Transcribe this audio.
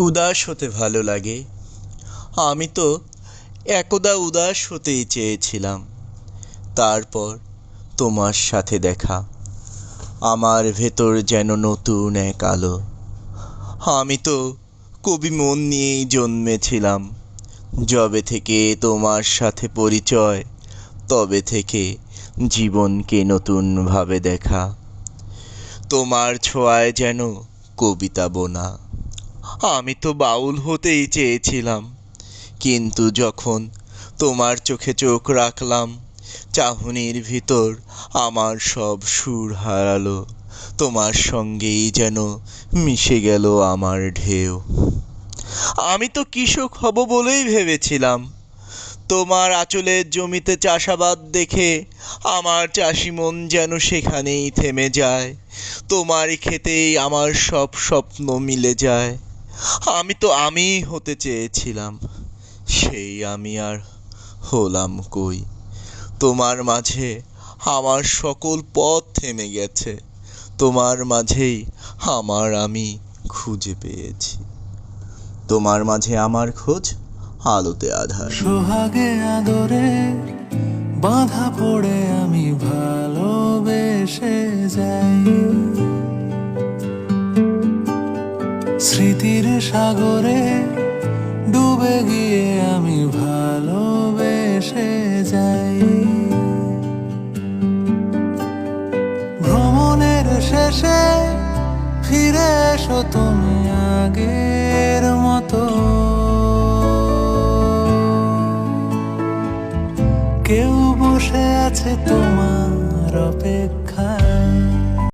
উদাস হতে ভালো লাগে। আমি তো একদা উদাস হতেই চেয়েছিলাম। তারপর তোমার সাথে দেখা। আমার ভেতর যেন নতুন এক আলো। আমি তো কবি মন নিয়েই জন্মেছিলাম। যবে থেকে তোমার সাথে পরিচয়, তবে থেকে জীবনকে নতুনভাবে দেখা। তোমার ছোঁয়ায় যেন কবিতা বোনা। আমি তো বাউল হতেই চেয়েছিলাম। কিন্তু যখন তোমার চোখে চোখ রাখলাম, চাহনির ভিতর আমার সব সুর হারালো। তোমার সঙ্গেই যেন মিশে গেল আমার ঢেউ। আমি তো কৃষক হব বলেই ভেবেছিলাম। তোমার আঁচলের জমিতে চাষাবাদ দেখে আমার চাষি মন যেন সেখানেই থেমে যায়। তোমার খেতেই আমার সব স্বপ্ন মিলে যায়। আমি তো আমিই হতে চেয়েছিলাম। সেই আমি আর হলাম কই? তোমার মাঝে আমার সকল পথ থেমে গেছে। তোমার মাঝেই আমার আমি খুঁজে পেয়েছি। তোমার মাঝে আমার খোঁজ আলোতে আধার। সোহাগে আদরে বাঁধা পড়ে আমি ভালোবেসে স্মৃতির সাগরে ডুবে গিয়ে আমি ভালোবেসে যাই। ভ্রমণের শেষে ফিরে এসো তুমি আগের মতো। কেউ বসে আছে তোমার অপেক্ষা